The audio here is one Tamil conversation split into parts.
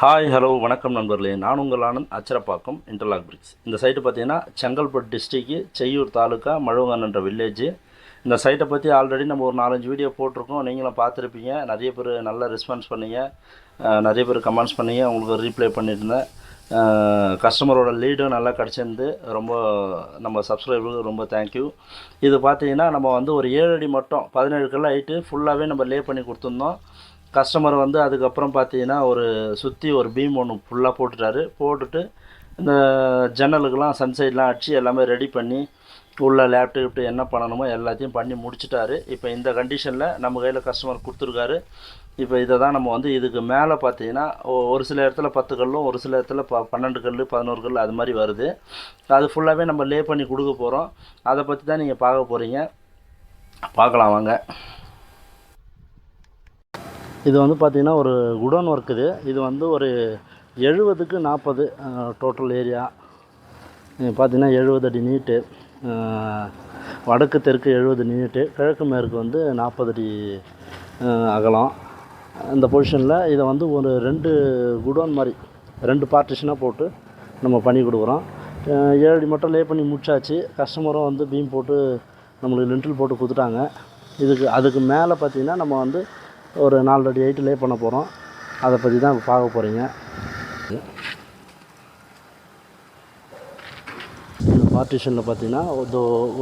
ஹாய் ஹலோ வணக்கம் நண்பர்களே. நான் உங்கள் ஆனந்த் அச்சரப்பாக்கம் இன்டர்லாக் பிரிக்ஸ் இந்த சைட்டு பார்த்தீங்கன்னா செங்கல்பட்டு டிஸ்ட்ரிக்கு செய்யூர் தாலுக்கா மழுவங்கன்ற வில்லேஜ் இந்த சைட்டை பற்றி ஆல்ரெடி நம்ம ஒரு நாலஞ்சு வீடியோ போட்டிருக்கோம். நீங்களும் பார்த்துருப்பீங்க. நிறைய பேர் நல்ல ரெஸ்பான்ஸ் பண்ணீங்க. நிறைய பேர் கமெண்ட்ஸ் பண்ணீங்க. உங்களுக்கு ரீப்ளை பண்ணியிருந்தேன். கஸ்டமரோட லீடும் நல்லா கிடச்சிருந்து ரொம்ப நம்ம சப்ஸ்கிரைபருக்கு ரொம்ப தேங்க்யூ இது பார்த்தீங்கன்னா நம்ம வந்து ஒரு ஏழு அடி மட்டும் பதினேழு கல் ஹைட்டு ஃபுல்லாகவே நம்ம லே பண்ணி கொடுத்துருந்தோம். கஸ்டமர் வந்து அதுக்கப்புறம் பார்த்தீங்கன்னா ஒரு சுற்றி ஒரு பீம் ஒன்று ஃபுல்லாக போட்டுட்டாரு. போட்டுட்டு இந்த ஜன்னலுக்கெல்லாம் சன்சைட்லாம் அடித்து எல்லாமே ரெடி பண்ணி உள்ள லேப்டாப் என்ன பண்ணணுமோ எல்லாத்தையும் பண்ணி முடிச்சிட்டாரு. இப்போ இந்த கண்டிஷனில் நம்ம கையில் கஸ்டமர் கொடுத்துருக்காரு. இப்போ இதை தான் நம்ம வந்து இதுக்கு மேலே பார்த்தீங்கன்னா ஒரு சில இடத்துல பத்து கல்லும் ஒரு சில இடத்துல ப பன்னெண்டு கல் பதினோரு கல் அது மாதிரி வருது. அது ஃபுல்லாகவே நம்ம லே பண்ணி கொடுக்க போகிறோம் அதை பற்றி தான் நீங்கள் பார்க்க போகிறீங்க பார்க்கலாம் வாங்க. இது வந்து பார்த்திங்கன்னா ஒரு குடோன் ஒர்க் இது. இது வந்து ஒரு எழுபதுக்கு நாற்பது டோட்டல் ஏரியா பார்த்திங்கன்னா எழுபது அடி நீட்டு. வடக்கு தெற்கு எழுபது நீட்டு. கிழக்கு மேற்கு வந்து நாற்பது அடி அகலம். இந்த பொசிஷனில் இதை வந்து ஒரு ரெண்டு குடோன் மாதிரி ரெண்டு பார்ட்டிஷனாக போட்டு நம்ம பண்ணி கொடுக்குறோம். ஏழு அடி மட்டும் லே பண்ணி முடிச்சாச்சு. கஸ்டமரும் வந்து பீம் போட்டு நம்மளுக்கு லிண்டில் போட்டு கொடுத்துட்டாங்க. இதுக்கு அதுக்கு மேலே பார்த்திங்கன்னா நம்ம வந்து ஒரு நாலு அடி லே பண்ண போகிறோம் அதை பற்றி தான் பார்க்க போகிறீங்க இந்த பார்ட்டிஷனில் பார்த்தீங்கன்னா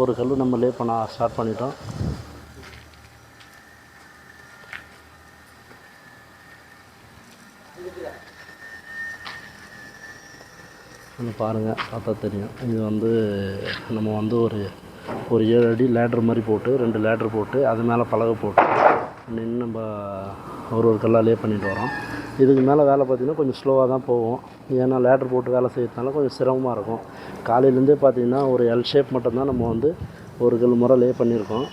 ஒரு கல் நம்ம லே பண்ண ஸ்டார்ட் பண்ணிட்டோம். பாருங்கள் பார்த்தா தெரியும். இது வந்து நம்ம வந்து ஒரு ஒரு ஏழு அடி லேட்ரு மாதிரி போட்டு ரெண்டு லேட்ரு போட்டு அது மேலே பலகை போட்டு. நின்று நம்ம ஒரு ஒரு கல்லாக லே பண்ணிட்டு வரோம். இதுக்கு மேலே வேலை பார்த்திங்கன்னா கொஞ்சம் ஸ்லோவாக தான் போகும். ஏன்னா லேட்ரு போட்டு வேலை செய்யறதுனால கொஞ்சம் சிரமமாக இருக்கும். காலையிலேருந்தே பார்த்திங்கன்னா ஒரு எல் ஷேப் மட்டும்தான் நம்ம வந்து ஒரு கல் முறை லே பண்ணியிருக்கோம்.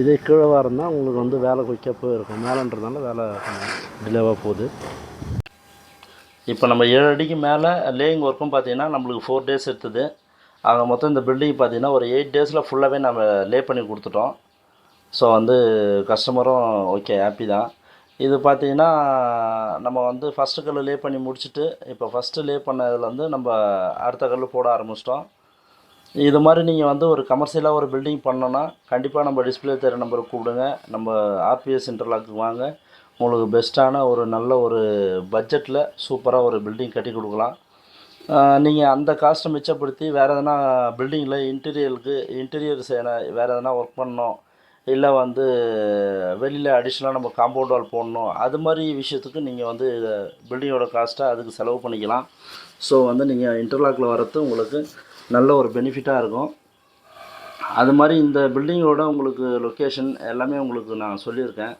இதே கீழவாக இருந்தால் உங்களுக்கு வந்து வேலை குயிக்காக போயிருக்கும். மேலேன்றதுனால வேலை கொஞ்சம் டிலேவாக போகுது. இப்போ நம்ம ஏழு அடிக்கு மேலே லேயிங் ஒர்க்கும் பார்த்தீங்கன்னா நம்மளுக்கு ஃபோர் டேஸ் எடுத்தது. ஆக மொத்தம் இந்த பில்டிங் பார்த்தீங்கன்னா ஒரு எயிட் டேஸில் ஃபுல்லாகவே நம்ம லே பண்ணி கொடுத்துட்டோம். ஸோ வந்து கஸ்டமரும் ஓகே ஹாப்பி தான். இது பார்த்தீங்கன்னா நம்ம வந்து ஃபஸ்ட்டு கல் லே பண்ணி முடிச்சுட்டு இப்போ ஃபஸ்ட்டு லே பண்ணதில் வந்து நம்ம அடுத்த கல் போட ஆரம்பிச்சிட்டோம். இது மாதிரி நீங்கள் வந்து ஒரு கமர்ஷியலாக ஒரு பில்டிங் பண்ணோன்னா கண்டிப்பாக நம்ம டிஸ்பிளே தெரிய நம்பருக்கு கூப்பிடுங்க. நம்ம ஆர்பிஎஸ் இன்டர்லாக்கு வாங்க. உங்களுக்கு பெஸ்ட்டான ஒரு நல்ல ஒரு பட்ஜெட்டில் சூப்பராக ஒரு பில்டிங் கட்டி கொடுக்கலாம். நீங்கள் அந்த காஸ்ட்டை மிச்சப்படுத்தி வேறு எதனா பில்டிங்கில் இன்டீரியருக்கு இன்டீரியர் செய்யணும் வேறு எதனா ஒர்க் பண்ணணும். இல்லை வந்து வெளியில் அடிஷ்னலாக நம்ம காம்பவுண்ட் வால் போடணும். அது மாதிரி விஷயத்துக்கு நீங்கள் வந்து பில்டிங்கோட காஸ்ட்டை அதுக்கு செலவு பண்ணிக்கலாம். ஸோ வந்து நீங்கள் இன்டர்லாக்கில் வரது உங்களுக்கு நல்ல ஒரு பெனிஃபிட்டாக இருக்கும். அது மாதிரி இந்த பில்டிங்கோட உங்களுக்கு லொக்கேஷன் எல்லாமே உங்களுக்கு நான் சொல்லியிருக்கேன்.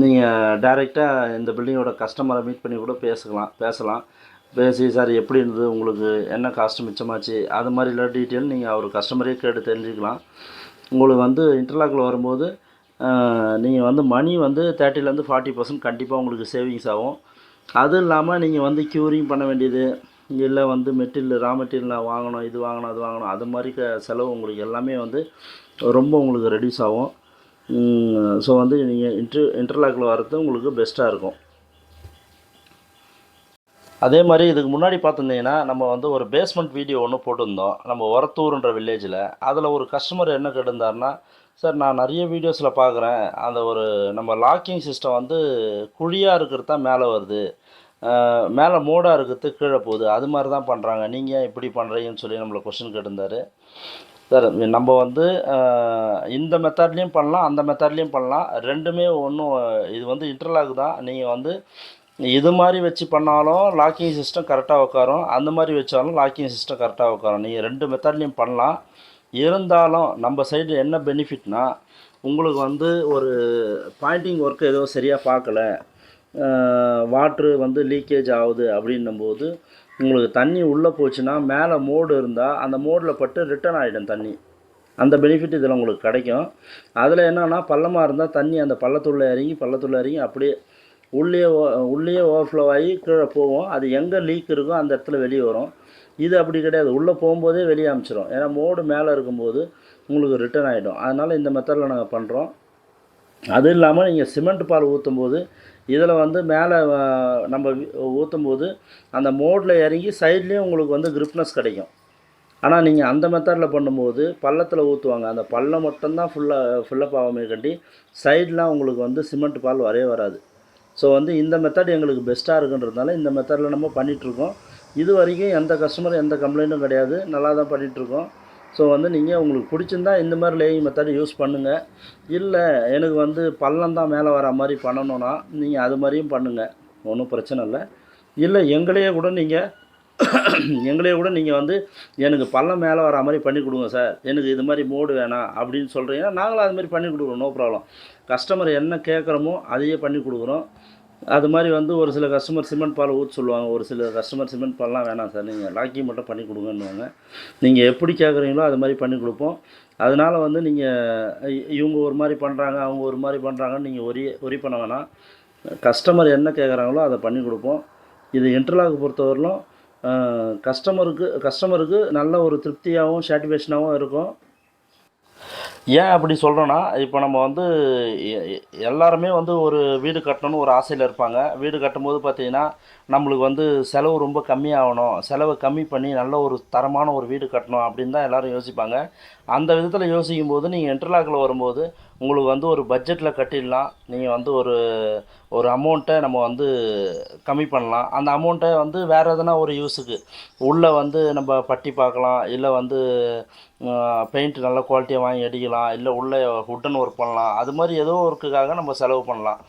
நீங்கள் டைரெக்டாக இந்த பில்டிங்கோட கஸ்டமரை மீட் பண்ணி கூட பேசலாம் பேசலாம். பேசி சார் எப்படி இருந்தது? உங்களுக்கு என்ன காஸ்ட் மிச்சமாச்சு? அது மாதிரிலாம் டீட்டெயில் நீங்கள் அவர் கஸ்டமரே கேட்டு தெரிஞ்சுக்கலாம். உங்களுக்கு வந்து இன்டர்லாக்கில் வரும்போது நீங்கள் வந்து மணி வந்து தேர்ட்டிலேருந்து ஃபார்ட்டி பர்சன்ட் கண்டிப்பாக உங்களுக்கு சேவிங்ஸ் ஆகும். அதுவும் இல்லாமல் நீங்கள் வந்து க்யூரிங் பண்ண வேண்டியது இல்லை வந்து மெட்டீரியல் ரா மெட்டீரியல் நான் வாங்கணும் இது வாங்கணும் அது வாங்கணும் அது மாதிரி க செலவு உங்களுக்கு எல்லாமே வந்து ரொம்ப உங்களுக்கு ரெடியூஸ் ஆகும். ஸோ வந்து நீங்கள் இன்ட்ரு இன்டர்லாக்கில் வர்றது உங்களுக்கு பெஸ்ட்டாக இருக்கும். அதே மாதிரி இதுக்கு முன்னாடி பார்த்துருந்தீங்கன்னா நம்ம வந்து ஒரு பேஸ்மெண்ட் வீடியோ ஒன்று போட்டிருந்தோம். நம்ம ஒரத்தூர்ன்ற வில்லேஜில் அதில் ஒரு கஸ்டமர் என்ன கேட்டிருந்தாருன்னா சார் நான் நிறைய வீடியோஸில் பார்க்குறேன். அந்த ஒரு நம்ம லாக்கிங் சிஸ்டம் வந்து குழியாக இருக்கிறது தான் மேலே வருது. மேலே மோடாக இருக்கிறது கீழே போகுது. அது மாதிரி தான் பண்ணுறாங்க நீங்கள் ஏன் இப்படி பண்ணுறீங்கன்னு சொல்லி நம்மளை கொஷின் கேட்டிருந்தாரு. சார் நம்ம வந்து இந்த மெத்தட்லேயும் பண்ணலாம் அந்த மெத்தட்லேயும் பண்ணலாம். ரெண்டுமே ஒன்றும் இது வந்து இன்டர்லாக் தான். நீங்கள் வந்து இது மாதிரி வச்சு பண்ணாலும் லாக்கிங் சிஸ்டம் கரெக்டாக உட்காரும். அந்த மாதிரி வச்சாலும் லாக்கிங் சிஸ்டம் கரெக்டாக உட்காரும். நீங்கள் ரெண்டு மெத்தட்லேயும் பண்ணலாம். இருந்தாலும் நம்ம சைடு என்ன பெனிஃபிட்னா உங்களுக்கு வந்து ஒரு பாயிண்டிங் ஒர்க்கு ஏதோ சரியாக பார்க்கல. வாட்ரு வந்து லீக்கேஜ் ஆகுது அப்படின்னும்போது உங்களுக்கு தண்ணி உள்ளே போச்சுன்னா மேலே மோடு இருந்தால் அந்த மோடில் பட்டு ரிட்டர்ன் ஆகிடும் தண்ணி. அந்த பெனிஃபிட் இதில் உங்களுக்கு கிடைக்கும். அதில் என்னென்னா பள்ளமாக இருந்தால் தண்ணி அந்த பள்ளத்துள்ள இறங்கி பள்ளத்துள்ள இறங்கி அப்படியே உள்ளே உள்ளே ஓவர்ஃப்ளோ ஆகி கீழே போகும். அது எங்கே லீக் இருக்கோ அந்த இடத்துல வெளியே வரும். இது அப்படி கிடையாது. உள்ளே போகும்போதே வெளியே அமிச்சிடும் ஏன்னா மோடு மேலே இருக்கும்போது உங்களுக்கு ரிட்டர்ன் ஆகிடும் அதனால் இந்த மெத்தடில் நாங்கள் பண்ணுறோம் அது இல்லாமல் நீங்கள் சிமெண்ட் பால் ஊற்றும் போது இதில் வந்து மேலே நம்ம ஊற்றும் போது அந்த மோடில் இறங்கி சைட்லேயும் உங்களுக்கு வந்து கிரிப்னஸ் கிடைக்கும். ஆனால் நீங்கள் அந்த மெத்தடில் பண்ணும்போது பள்ளத்தில் ஊற்றுவாங்க அந்த பள்ளம் மட்டும்தான் ஃபுல்லாக ஃபில்லப் ஆகாமே கட்டி சைட்லாம் உங்களுக்கு வந்து சிமெண்ட் பால் வரவே வராது. ஸோ வந்து இந்த மெத்தட் எங்களுக்கு பெஸ்ட்டாக இருக்குன்றதுனால இந்த மெத்தடில் நம்ம பண்ணிகிட்ருக்கோம் இது வரைக்கும் எந்த கஸ்டமர் எந்த கம்ப்ளைண்ட்டும் கிடையாது. நல்லா தான் பண்ணிகிட்ருக்கோம் ஸோ வந்து நீங்கள் உங்களுக்கு பிடிச்சிருந்தா இந்த மாதிரி லேயிங் மெத்தட் யூஸ் பண்ணுங்கள் இல்லை எனக்கு வந்து பள்ளம் தான் மேலே வர மாதிரி பண்ணணும்னா நீங்கள் அது மாதிரியும் பண்ணுங்கள் ஒன்றும் பிரச்சனை இல்லை. இல்லை எங்களையே கூட நீங்கள் எங்களையே கூட நீங்கள் வந்து எனக்கு பள்ளம் மேலே வர மாதிரி பண்ணி கொடுங்க சார். எனக்கு இது மாதிரி மோடு வேணாம் அப்படின்னு சொல்கிறீங்கன்னா நாங்களும் அது மாதிரி பண்ணி கொடுக்குறோம். நோ ப்ராப்ளம் கஸ்டமர் என்ன கேட்குறோமோ அதையே பண்ணி கொடுக்குறோம். அது மாதிரி வந்து ஒரு சில கஸ்டமர் சிமெண்ட் பால் ஊற்ற சொல்லுவாங்க. ஒரு சில கஸ்டமர் சிமெண்ட் பால்லாம் வேணாம் சார். நீங்கள் லாக்கி மட்டும் பண்ணி கொடுங்கன்னுவாங்க. நீங்கள் எப்படி கேட்குறீங்களோ அது மாதிரி பண்ணி கொடுப்போம். அதனால் வந்து நீங்கள் இவங்க ஒரு மாதிரி பண்ணுறாங்க அவங்க ஒரு மாதிரி பண்ணுறாங்கன்னு நீங்கள் ஒரி ஒரி பண்ண வேணாம். கஸ்டமர் என்ன கேட்குறாங்களோ அதை பண்ணி கொடுப்போம். இது இன்டர்லாக் பொறுத்தவரையிலும் கஸ்டமருக்கு கஸ்டமருக்கு நல்ல ஒரு திருப்தியாகவும் சாட்டிஸ்ஃபேக்ஷனாகவும் இருக்கும். ஏன் அப்படி சொல்கிறோன்னா இப்போ நம்ம வந்து எ- எல்லாருமே வந்து ஒரு வீடு கட்டணும்னு ஒரு ஆசையில் இருப்பாங்க. வீடு கட்டும்போது பார்த்திங்கன்னா நம்மளுக்கு வந்து செலவு ரொம்ப கம்மியாகணும். செலவை கம்மி பண்ணி நல்ல ஒரு தரமான ஒரு வீடு கட்டணும் அப்படின்னு தான் எல்லாரும் யோசிப்பாங்க. அந்த விதத்தில் யோசிக்கும் போது நீங்கள் இன்டர்லாக்கில் வரும்போது உங்களுக்கு வந்து ஒரு பட்ஜெட்டில் கட்டிடலாம். நீங்கள் வந்து ஒரு ஒரு அமௌண்ட்டை நம்ம வந்து கம்மி பண்ணலாம். அந்த அமௌண்ட்டை வந்து வேறு எதனா ஒரு யூஸுக்கு உள்ளே வந்து நம்ம பட்டி பார்க்கலாம். இல்லை வந்து பெயிண்ட் நல்ல குவாலிட்டியாக வாங்கி அடிக்கலாம். இல்லை உள்ளே உட்டன் ஒர்க் பண்ணலாம். அது மாதிரி ஏதோ ஒர்க்குக்காக நம்ம செலவு பண்ணலாம்.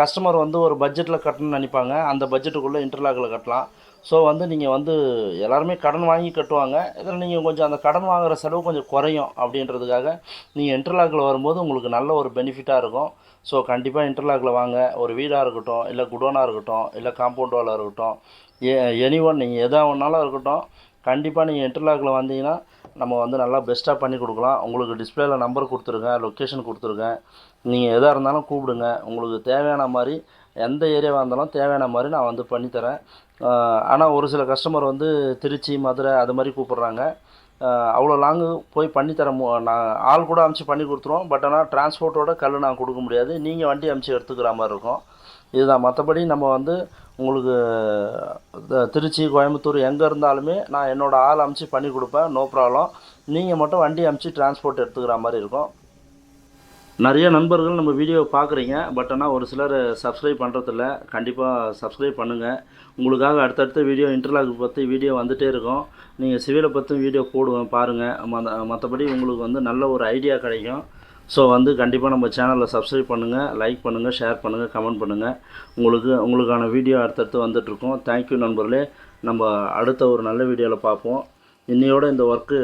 கஸ்டமர் வந்து ஒரு பட்ஜெட்டில் கட்டணும்னு நினைப்பாங்க. அந்த பட்ஜெட்டுக்குள்ளே இன்டர்லாக்கில் கட்டலாம். ஸோ வந்து நீங்கள் வந்து எல்லாருமே கடன் வாங்கி கட்டுவாங்க. இதில் நீங்கள் கொஞ்சம் அந்த கடன் வாங்குற செலவு கொஞ்சம் குறையும் அப்படின்றதுக்காக நீங்கள் இன்டர்லாக்கில் வரும்போது உங்களுக்கு நல்ல ஒரு பெனிஃபிட்டாக இருக்கும். ஸோ கண்டிப்பாக இன்டர்லாக்கில் வாங்க. ஒரு வீடாக இருக்கட்டும் இல்லை குடோனாக இருக்கட்டும் இல்லை காம்பவுண்ட் வாலாக இருக்கட்டும் ஏ எனி ஒன் நீங்கள் எதாக ஒன்றாலும் இருக்கட்டும் கண்டிப்பாக நீங்கள் இன்டர்லாக்கில் வந்தீங்கன்னா நம்ம வந்து நல்லா பெஸ்ட்டாக பண்ணி கொடுக்கலாம். உங்களுக்கு டிஸ்பிளேயில் நம்பர் கொடுத்துருக்கேன் லொக்கேஷன் கொடுத்துருக்கேன் நீங்கள் எதாக இருந்தாலும் கூப்பிடுங்க. உங்களுக்கு தேவையான மாதிரி எந்த ஏரியாவாக இருந்தாலும் தேவையான மாதிரி நான் வந்து பண்ணித்தரேன் ஆனால் ஒரு சில கஸ்டமர் வந்து திருச்சி மதுரை அது மாதிரி கூப்பிட்றாங்க. அவ்வளோ லாங்கு போய் பண்ணித்தர மு நான் ஆள் கூட அமுச்சு பண்ணி கொடுத்துருவோம். பட் ஆனால் டிரான்ஸ்போர்ட்டோட கல் நான் கொடுக்க முடியாது. நீங்கள் வண்டி அமுச்சு எடுத்துக்கிற மாதிரி இருக்கும். இதுதான். மற்றபடி நம்ம வந்து உங்களுக்கு த- திருச்சி கோயம்புத்தூர் எங்கே இருந்தாலுமே நான் என்னோடய ஆள் அமுச்சு பண்ணி கொடுப்பேன். நோ ப்ராப்ளம் நீங்கள் மட்டும் வண்டி அமுச்சு டிரான்ஸ்போர்ட் எடுத்துக்கிற மாதிரி இருக்கும். நிறைய நண்பர்கள் நம்ம வீடியோ பார்க்குறீங்க. பட் ஆனால் ஒரு சிலர் சப்ஸ்கிரைப் பண்ணுறதில்ல கண்டிப்பாக சப்ஸ்கிரைப் பண்ணுங்கள் உங்களுக்காக அடுத்தடுத்த வீடியோ இன்டர்லாக் பற்றி வீடியோ வந்துகிட்டே இருக்கும். நீங்கள் சிவிலை பற்றியும் வீடியோ போடுவேன் பாருங்கள் மற்ற மற்றபடி உங்களுக்கு வந்து நல்ல ஒரு ஐடியா கிடைக்கும். ஸோ வந்து கண்டிப்பாக நம்ம சேனலில் சப்ஸ்கிரைப் பண்ணுங்கள் லைக் பண்ணுங்கள் ஷேர் பண்ணுங்கள் கமெண்ட் பண்ணுங்கள் உங்களுக்கு உங்களுக்கான வீடியோ அடுத்தடுத்து வந்துட்டுருக்கோம். தேங்க்யூ நண்பர்களே. நம்ம அடுத்த ஒரு நல்ல வீடியோவில் பார்ப்போம். இன்னையோட இந்த ஒர்க்கு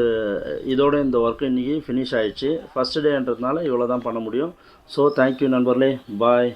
இதோட இந்த ஒர்க்கு இன்றைக்கி ஃபினிஷ் ஆகிடுச்சு ஃபஸ்ட் டேன்றதுனால இவ்வளோ தான் பண்ண முடியும். ஸோ தேங்க்யூ நண்பர்களே. பாய்